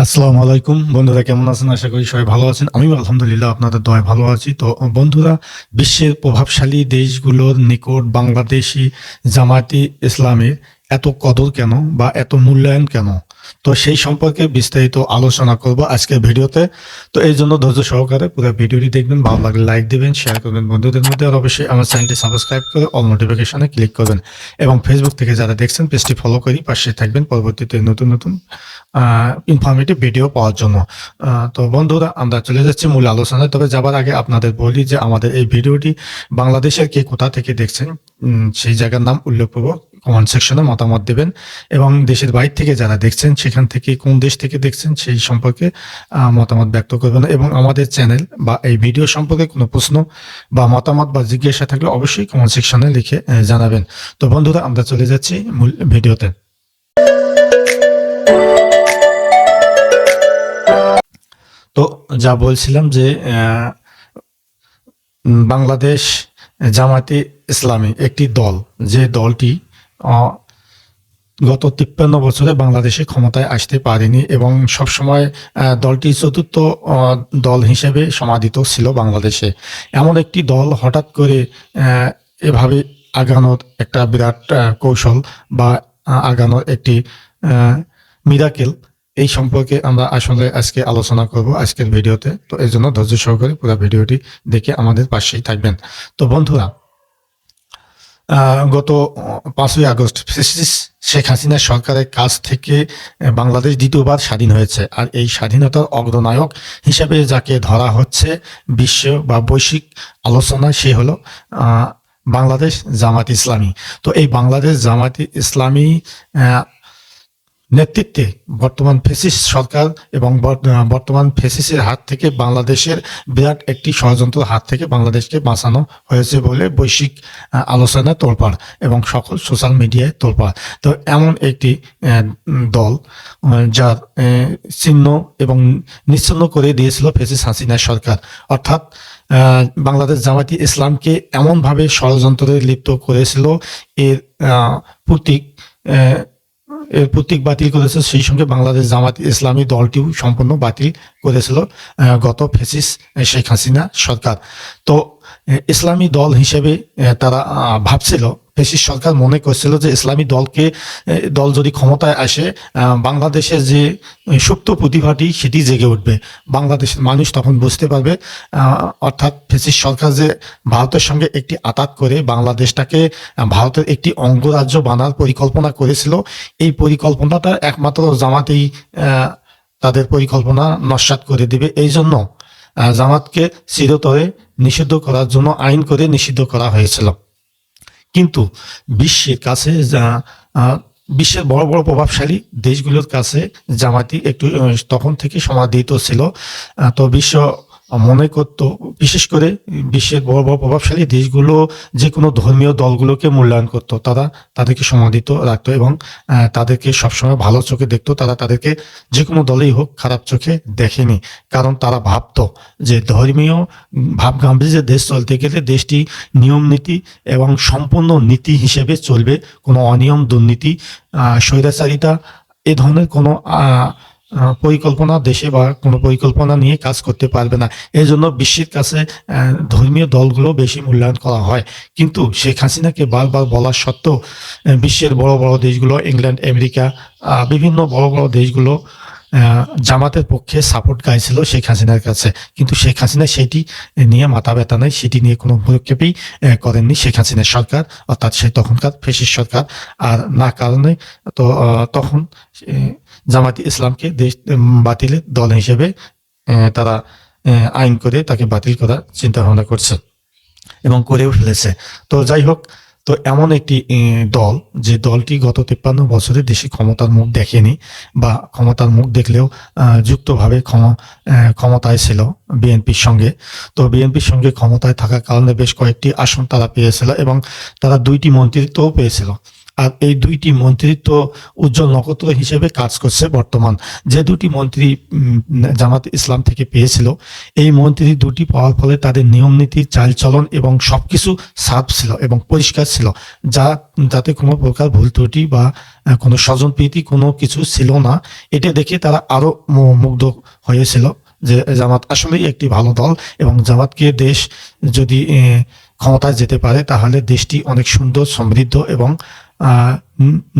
আসসালামু আলাইকুম। বন্ধুরা, কেমন আছেন? আশা করি সবাই ভালো আছেন। আমিও আলহামদুলিল্লাহ আপনাদের দয় ভালো আছি। তো, বন্ধুরা, বিশ্বের প্রভাবশালী দেশগুলোর নিকট বাংলাদেশি জামায়াতি ইসলামের এত কদর কেন বা এত মূল্যায়ন কেন? তো সেই সম্পর্কে বিস্তারিত আলোচনা করব আজকের ভিডিওতে। তো এই জন্য ধৈর্য সহকারে পুরো ভিডিওটি দেখবেন, ভালো লাগলে লাইক দিবেন শেয়ার করবেন। বন্ধুদের মধ্যে আর অবশ্যই আমার চ্যানেলটি সাবস্ক্রাইব করে অল নোটিফিকেশনে ক্লিক করবেন। এবং ফেসবুক থেকে যারা দেখছেন পেজটি ফলো করি পাশে থাকবেন পরবর্তীতে নতুন নতুন ইনফরমেটিভ ভিডিও পাওয়ার জন্য। তো বন্ধুরা, আমরা চলে যাচ্ছি মূল আলোচনায়। তবে যাবার আগে আপনাদের বলি যে আমাদের এই ভিডিওটি বাংলাদেশের কে কোথা থেকে দেখছেন? সেই জায়গার নাম উল্লেখপূর্বক কমেন্ট সেকশনে মতামত দেবেন এবং দেশের বাইরে থেকে যারা দেখছেন, সেখান থেকে কোন দেশ থেকে দেখছেন, সেই সম্পর্কে মতামত ব্যক্ত করবেন এবং আমাদের চ্যানেল বা এই ভিডিও সম্পর্কে কোনো প্রশ্ন বা মতামত বা জিজ্ঞাসা থাকলে অবশ্যই কমেন্ট সেকশনে লিখে জানাবেন। তো বন্ধুরা, আমরা চলে যাচ্ছি মূল ভিডিওতে তো যা বলছিলাম যে বাংলাদেশ জামাতে ইসলামী একটি দল, যে দলটি গত তিপ্পান্ন বছরে বাংলাদেশে ক্ষমতায় আসতে পারেনি এবং সবসময় দলটি চতুর্থ দল হিসেবে সমাদিত ছিল বাংলাদেশে। এমন একটি দল হঠাৎ করে এভাবে আগানোর একটা বিরাট কৌশল বা আগানোর একটি মিরাকেল এই সম্পর্কে আমরা আসলে আজকে আলোচনা করব আজকের ভিডিওতে। তো এই জন্য ধৈর্য সহকারে পুরো ভিডিওটি দেখে আমাদের পাশেই থাকবেন। তো বন্ধুরা গত পাঁচই আগস্ট শেখ হাসিনা সরকারের কাছ থেকে বাংলাদেশ দ্বিতীয়বার স্বাধীন হয়েছে। আর এই স্বাধীনতার অগ্রনায়ক হিসাবে যাকে ধরা হচ্ছে বিশ্ব বা বৈশ্বিক আলোচনা, সে হলো বাংলাদেশ জামাত ইসলামী। তো এই বাংলাদেশ জামাত ইসলামী নেতৃত্বে বর্তমান ফেসিস সরকার এবং বর- বর্তমান ফেসিসের হাত থেকে বাংলাদেশের বিরাট একটি ষড়যন্ত্র হাত থেকে বাংলাদেশকে বাঁচানো হয়েছে বলে বৈশ্বিক আহ, আলোচনায় তোলপাড় এবং সকল সোশ্যাল মিডিয়ায় তোলপাড়। তো এমন একটি দল যার চিহ্ন এবং নিচ্ছিন্ন করে দিয়েছিল ফেসিস হাসিনা সরকার। অর্থাৎ বাংলাদেশ জামাতি ইসলামকে এমনভাবে ষড়যন্ত্রে লিপ্ত করেছিল এর প্রতীক এর প্রতীক বাতিল করেছে সেই সঙ্গে বাংলাদেশ জামাত ইসলামী দলটিও সম্পূর্ণ বাতিল করেছিল গত ফেসিস শেখ হাসিনা সরকার। তো ইসলামী দল হিসেবে তারা ভাবছিল ফেসিস সরকার মনে করছিল যে ইসলামী দলকে দল যদি ক্ষমতায় আসে বাংলাদেশের যে সুপ্ত প্রতিভাটি সেটি জেগে উঠবে। বাংলাদেশের মানুষ তখন বুঝতে পারবে অর্থাৎ ফেসিস সরকার যে ভারতের সঙ্গে একটি আতাত করে বাংলাদেশটাকে ভারতের একটি অঙ্গরাজ্য বানার পরিকল্পনা করেছিল, এই পরিকল্পনাটা একমাত্র জামাতেই তাদের পরিকল্পনা নস্বাত করে দিবে। এই জন্য জামাতকে চিরতরে নিষিদ্ধ করার জন্য আইন করে নিষিদ্ধ করা হয়েছিল। কিন্তু বিশ্বের কাছে বিশ্বের বড় বড় প্রভাবশালী দেশগুলোর কাছে জামাতি একটু তখন থেকে সমাদৃত ছিল। তো বিশ্ব মনে করতো বিশেষ করে বিশ্বের বড় বড় প্রভাবশালী দেশগুলো যে কোনো ধর্মীয় দলগুলোকে মূল্যায়ন করতো, তারা তাদেরকে সমাদিত রাখতো এবং তাদেরকে সবসময় ভালো চোখে দেখতো, তারা তাদেরকে যে কোনো দলেই হোক খারাপ চোখে দেখেনি। কারণ তারা ভাবতো যে ধর্মীয় ভাব গাম্ভীর্যের দেশ চলতে গেলে দেশটি নিয়ম নীতি এবং সম্পূর্ণ নীতি হিসেবে চলবে, কোনো অনিয়ম দুর্নীতি স্বৈরাচারিতা, এ ধরনের কোনো পরিকল্পনা দেশে বা কোনো পরিকল্পনা নিয়ে কাজ করতে পারবে না। এই জন্য বিশ্বের কাছে ধর্মীয় দলগুলো বেশি মূল্যায়ন করা হয়। কিন্তু শেখ হাসিনাকে বারবার বলা সত্ত্বেও বিশ্বের বড় বড় দেশগুলো, ইংল্যান্ড, আমেরিকা বিভিন্ন বড় বড় দেশগুলো জামাতের পক্ষে সাপোর্ট গাইছিল শেখ হাসিনার কাছে। কিন্তু শেখ হাসিনা সেটি নিয়ে মাথা ব্যথা নেই, সেটি নিয়ে কোনো ভূক্ষেপই করেননি শেখ হাসিনার সরকার, অর্থাৎ সে তখনকার ফেসির সরকার। আর না কারণে তো তখন জামাতি ইসলামকে দেশ বাতিলের দল হিসেবে তারা আইন করে তাকে বাতিল করার চিন্তা ভাবনা করছে এবং করেও ফেলেছে তো যাই হোক তো এমন একটি দল, যে দলটি গত তিপ্পান্ন বছরে দেশে ক্ষমতার মুখ দেখেনি বা ক্ষমতার মুখ দেখলেও যুক্তভাবে ক্ষমা ক্ষমতায় ছিল বিএনপির সঙ্গে। তো বিএনপির সঙ্গে ক্ষমতায় থাকার কারণে বেশ কয়েকটি আসন তারা পেয়েছিল এবং তারা দুইটি মন্ত্রিত্বও পেয়েছিল। আর এই দুইটি মন্ত্রিত্ব উজ্জ্বল নক্ষত্র হিসেবে কাজ করছে বর্তমান। যে দুটি মন্ত্রী জামাত ইসলাম থেকে পেয়েছিল, এই মন্ত্রী দুটি পাওয়ার ফলে তাদের নিয়ম নীতি, চালচলন এবং সবকিছু সাফ ছিল এবং পরিষ্কার ছিল। যা, যাতে কোনো প্রকার ভুল ত্রুটি বা কোনো স্বজনপ্রীতি কোনো কিছু ছিল না, এটা দেখে তারা আরও মু- মুগ্ধ হয়েছিল যে জামাত আসলেই একটি ভালো দল এবং জামাতকে দেশ যদি ক্ষমতায় যেতে পারে তাহলে দেশটি অনেক সুন্দর, সমৃদ্ধ এবং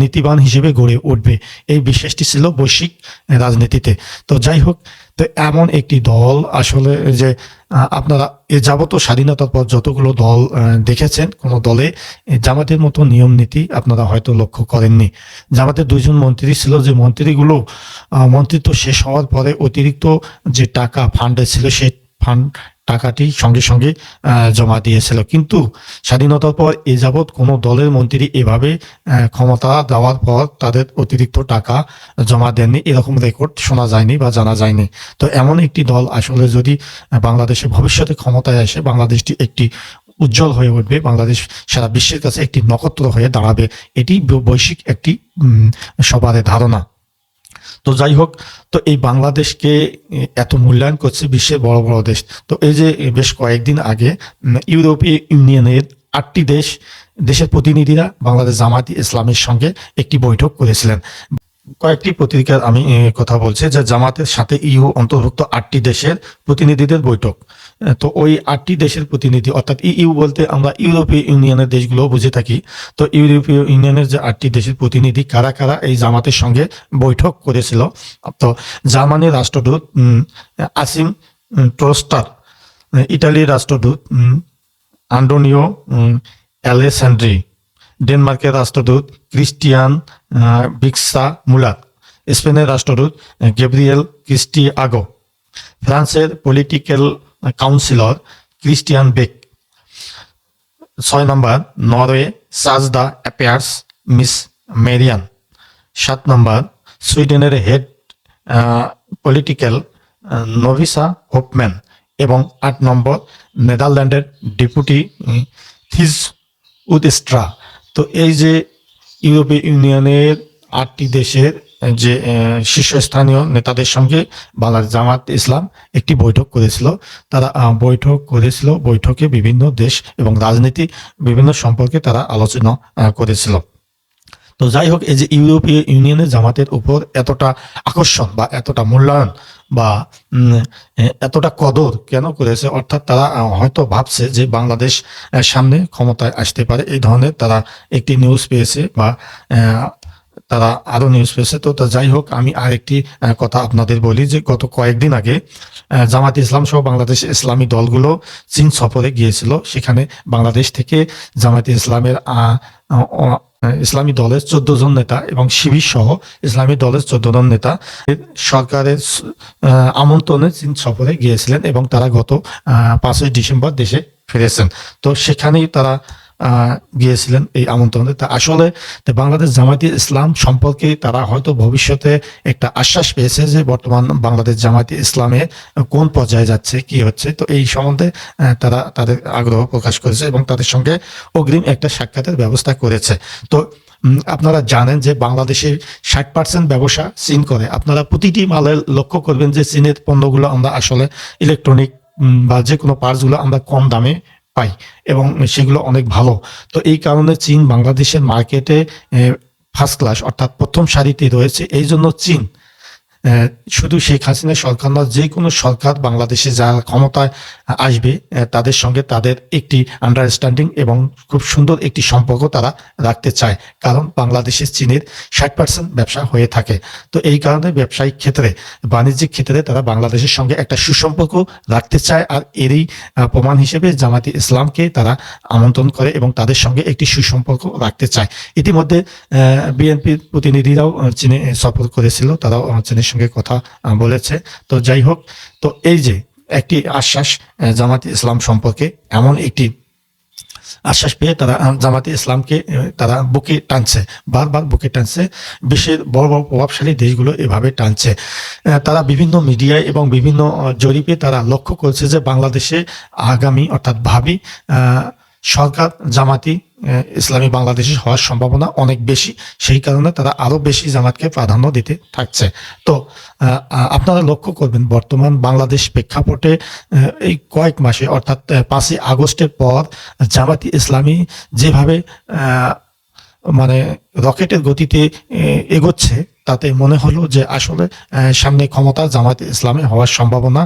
নীতিবান হিসেবে গড়ে উঠবে। এই বিশ্বাসটি ছিল বৈশ্বিক রাজনীতিতে। তো যাই হোক, তো এমন একটি দল আসলে যে আপনারা এ যাবত স্বাধীনতার পর যতগুলো দল দেখেছেন কোনো দলে জামাতের মতো নিয়ম নীতি আপনারা হয়তো লক্ষ্য করেননি। জামাতের দুইজন মন্ত্রী ছিল যে মন্ত্রীগুলো মন্ত্রিত্ব শেষ হওয়ার পরে অতিরিক্ত যে টাকা ফান্ডে ছিল সেই ফান্ড টাকাটি সঙ্গে সঙ্গে জমা দিয়েছিল। কিন্তু স্বাধীনতার পর এ যাবৎ কোনো দলের মন্ত্রী এভাবে ক্ষমতা দেওয়ার পর তাদের অতিরিক্ত টাকা জমা দেননি। এরকম রেকর্ড শোনা যায়নি বা জানা যায়নি। তো এমন একটি দল আসলে যদি বাংলাদেশে ভবিষ্যতে ক্ষমতায় আসে, বাংলাদেশটি একটি উজ্জ্বল হয়ে উঠবে, বাংলাদেশ সারা বিশ্বের কাছে একটি নক্ষত্র হয়ে দাঁড়াবে, এটি বৈশ্বিক একটি সবার ধারণা। তো যাই হোক, তো এই বাংলাদেশকে এত মূল্যায়ন করছে বিশ্বের বড় বড় দেশ। তো এই যে বেশ কয়েকদিন আগে ইউরোপীয় ইউনিয়নের আটটি দেশ, দেশের প্রতিনিধিরা বাংলাদেশ জামাতি ইসলামের সঙ্গে একটি বৈঠক করেছিলেন। কয়েকটি পত্রিকার আমি কথা বলছি যে জামাতের সাথে ইউ অন্তর্ভুক্ত আটটি দেশের প্রতিনিধিদের বৈঠক। তো ওই আটটি দেশের প্রতিনিধি অর্থাৎ ইউ বলতে আমরা ইউরোপীয় ইউনিয়নের দেশগুলো বুঝে থাকি। তো ইউরোপীয় ইউনিয়নের যে আটটি দেশের প্রতিনিধি কারা কারা এই জামাতের সঙ্গে বৈঠক করেছিল? তো জার্মানির রাষ্ট্রদূত আসিম ট্রোস্টার ইটালির রাষ্ট্রদূত উম, অ্যালেসান্ড্রি ডেনমার্কের রাষ্ট্রদূত ক্রিস্টিয়ান বিক্সা মুলার স্পেনের রাষ্ট্রদূত আহ, গ্যাব্রিয়েল ক্রিস্টি আগো ফ্রান্সের পলিটিক্যাল কাউন্সিলর ক্রিস্টিয়ান বেক ছয় নম্বর Norway says the appears Miss Marian সাত নম্বর সুইডেনের হেড পলিটিক্যাল নভিসা হোপম্যান এবং আট নম্বর নেদারল্যান্ডের ডেপুটি থিজ উদস্ট্রা তো এই যে ইউরোপীয় ইউনিয়নের আটটি দেশের যে শীর্ষস্থানীয় নেতাদের সঙ্গে বাংলাদেশ জামাত ইসলাম একটি বৈঠক করেছিল। তারা বৈঠক করেছিল, বৈঠকে বিভিন্ন দেশ এবং রাজনীতি বিভিন্ন সম্পর্কে তারা আলোচনা করেছিল। তো যাই হোক, এই যে ইউরোপীয় ইউনিয়নের জামাতের উপর এতটা আকর্ষণ বা এতটা মূল্যায়ন বা এতটা কদর কেন করেছে, অর্থাৎ তারা হয়তো ভাবছে যে বাংলাদেশ সামনে ক্ষমতায় আসতে পারে, এই ধরনের তারা একটি নিউজ পেয়েছে বা তারা আরও নিউজ পেয়েছে। তো যাই হোক, আমি আরেকটি কথা আপনাদের বলি যে, গত কয়েকদিন আগে জামাত ইসলাম সহ বাংলাদেশ ইসলামী দলগুলো চীন সফরে গিয়েছিল। সেখানে বাংলাদেশ থেকে জামাত ইসলামের ইসলামী দলের চোদ্দ জন নেতা এবং শিবির সহ ইসলামী দলের চোদ্দ জন নেতা সরকারের আমন্ত্রণে চীন সফরে গিয়েছিলেন এবং তারা গত পাঁচই ডিসেম্বর দেশে ফিরেছেন। তো সেখানেই তারা গিয়েছিলেন এই আমন্ত্রণে। তা আসলে বাংলাদেশ জামায়াতি ইসলাম সম্পর্কে তারা হয়তো ভবিষ্যতে একটা আশ্বাস পেয়েছে যে বর্তমান বাংলাদেশ জামায়াতি ইসলামে কোন পর্যায়ে যাচ্ছে, কি হচ্ছে। তো এই সম্বন্ধে তারা তাদের আগ্রহ প্রকাশ করেছে এবং তাদের সঙ্গে অগ্রিম একটা সাক্ষাতের ব্যবস্থা করেছে। তো আপনারা জানেন যে বাংলাদেশের ষাট পার্সেন্ট ব্যবসা চীন করে। আপনারা প্রতিটি মালের লক্ষ্য করবেন যে চীনের পণ্যগুলো আমরা আসলে ইলেকট্রনিক বা যে কোনো পার্টসগুলো আমরা কম দামে পাই এবং সেগুলো অনেক ভালো। তো এই কারণে চীন বাংলাদেশের মার্কেটে ফার্স্ট ক্লাস অর্থাৎ প্রথম সারিতে রয়েছে। এই জন্য চীন শুধু শেখ হাসিনা সরকার না যে কোনো সরকার বাংলাদেশে যারা ক্ষমতায় আসবে তাদের সঙ্গে তাদের একটি আন্ডারস্ট্যান্ডিং এবং খুব সুন্দর একটি সম্পর্ক তারা রাখতে চায়। কারণ বাংলাদেশে চীনের ষাট পার্সেন্ট ব্যবসা হয়ে থাকে। তো এই কারণে ব্যবসায়িক ক্ষেত্রে, বাণিজ্যিক ক্ষেত্রে তারা বাংলাদেশের সঙ্গে একটা সুসম্পর্ক রাখতে চায় আর এরই প্রমাণ হিসেবে জামাতি ইসলামকে তারা আমন্ত্রণ করে এবং তাদের সঙ্গে একটি সুসম্পর্ক রাখতে চায়। ইতিমধ্যে বিএনপির প্রতিনিধিরাও চীনে সফর করেছিল। তারাও চীনের সঙ্গে কথা বলেছে। তো যাই হোক, তো এই যে একটি আশ্বাস জামাতি ইসলাম সম্পর্কে এমন একটি আশ্বাস পেয়ে তারা জামাতে ইসলামকে তারা বুকে টানছে, বারবার বুকে টানছে। বিশ্বের বড় বড় প্রভাবশালী দেশগুলো এভাবে টানছে। তারা বিভিন্ন মিডিয়ায় এবং বিভিন্ন জরিপে তারা লক্ষ্য করছে যে বাংলাদেশে আগামী, অর্থাৎ ভাবি সরকার জামাতি ইসলামী বাংলাদেশে হওয়ার সম্ভাবনা অনেক বেশি। সেই কারণে তারা আরও বেশি জামাতকে প্রাধান্য দিতে থাকছে। তো আপনারা লক্ষ্য করবেন, বর্তমান বাংলাদেশ প্রেক্ষাপটে এই কয়েক মাসে, অর্থাৎ পাঁচই আগস্টের পর, জামাতি ইসলামী যেভাবে মানে রকেটের গতিতে এগোচ্ছে, তাতে মনে হলো যে আসলে সামনে ক্ষমতা জামাত ইসলামে হওয়ার সম্ভাবনা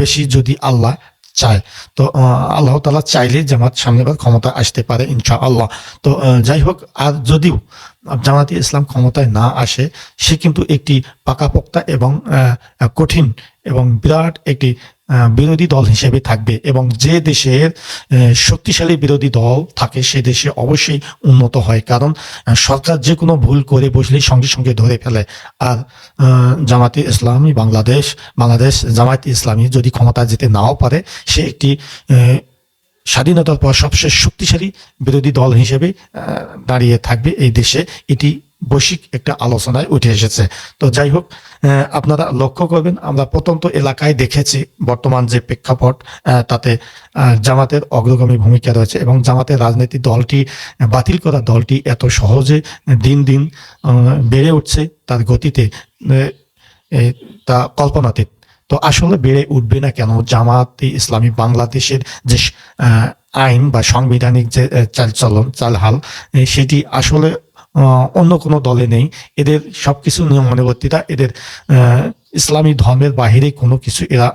বেশি যদি আল্লাহ চায়। তো আল্লাহ তালা চাইলে জামাত সামনেবার ক্ষমতা আসতে পারে ইনশা আল্লাহ তো যাই হোক, আর যদিও জামাতি ইসলাম ক্ষমতায় না আসে, সে কিন্তু একটি পাকাপোক্তা এবং কঠিন এবং বিরাট একটি বিরোধী দল হিসেবে থাকবে এবং যে দেশের শক্তিশালী বিরোধী দল থাকে সে দেশে অবশ্যই উন্নত হয়। কারণ সরকার যে কোনো ভুল করে বসলেই সঙ্গে সঙ্গে ধরে ফেলে। আর জামাতে ইসলামী বাংলাদেশ বাংলাদেশ জামায়াতে ইসলামী যদি ক্ষমতা যেতে নাও পারে, সে একটি স্বাধীনতার পর সবচেয়ে শক্তিশালী বিরোধী দল হিসেবে দাঁড়িয়ে থাকবে এই দেশে। এটি বৈশ্বিক একটা আলোচনায় উঠে এসেছে। তো যাই হোক আপনারা লক্ষ্য করবেন আমরা প্রত্যন্ত এলাকায় দেখেছি বর্তমান যে প্রেক্ষাপট তাতে জামাতের অগ্রগামী ভূমিকা রয়েছে এবং জামাতের রাজনীতি দলটি বাতিল করা দলটি এত সহজে দিন দিন বেড়ে উঠছে তার গতিতে তা কল্পনাতীত তো আসলে বেড়ে উঠবে না কেন? জামাতে ইসলামী বাংলাদেশের যে আইন বা সাংবিধানিক যে আহ, চালচলন চালহাল সেটি আসলে অন্য কোনো দলে নেই। এদের সবকিছু নিয়মানুবর্তিতা, এদের ইসলামী ধর্মের বাহিরে কোনো কিছু এরা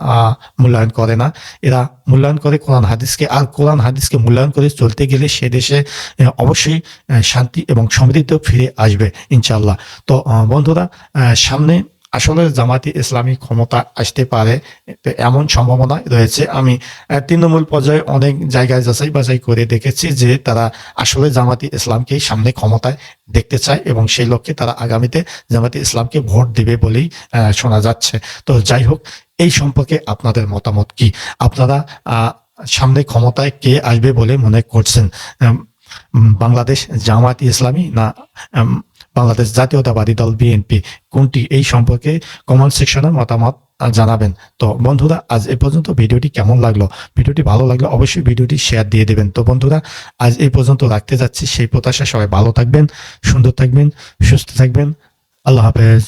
মূল্যায়ন করে না। এরা মূল্যায়ন করে কোরআন হাদিসকে। আর কোরআন হাদিসকে মূল্যায়ন করে চলতে গেলে সে দেশে অবশ্যই শান্তি এবং সমৃদ্ধ ফিরে আসবে ইনশাল্লাহ তো বন্ধুরা সামনে আসলে জামাতি ইসলামী ক্ষমতা আসতে পারে এমন সম্ভাবনা রয়েছে। আমি তৃণমূল পর্যায়ে অনেক জায়গায় যাচাই বাছাই করে দেখেছি যে তারা আসলে জামাতি ইসলামকেই সামনে ক্ষমতায় দেখতে চায় এবং সেই লক্ষ্যে তারা আগামীতে জামাতি ইসলামকে ভোট দেবে বলেই শোনা যাচ্ছে। তো যাই হোক, এই সম্পর্কে আপনাদের মতামত কি? আপনারা সামনে ক্ষমতায় কে আসবে বলে মনে করছেন? বাংলাদেশ জামাতি ইসলামী না বাংলাদেশ জাতীয়তাবাদী দল বিএনপি কোনটি এই সম্পর্কে কমেন্ট সেকশনের মতামত জানাবেন। তো বন্ধুরা, আজ এ পর্যন্ত ভিডিওটি কেমন লাগল? ভিডিওটি ভালো লাগল অবশ্যই ভিডিওটি শেয়ার দিয়ে দেবেন। তো বন্ধুরা, আজ এই পর্যন্ত রাখতে যাচ্ছি। সেই প্রত্যাশা সবাই ভালো থাকবেন, সুন্দর থাকবেন, সুস্থ থাকবেন। আল্লাহ হাফেজ।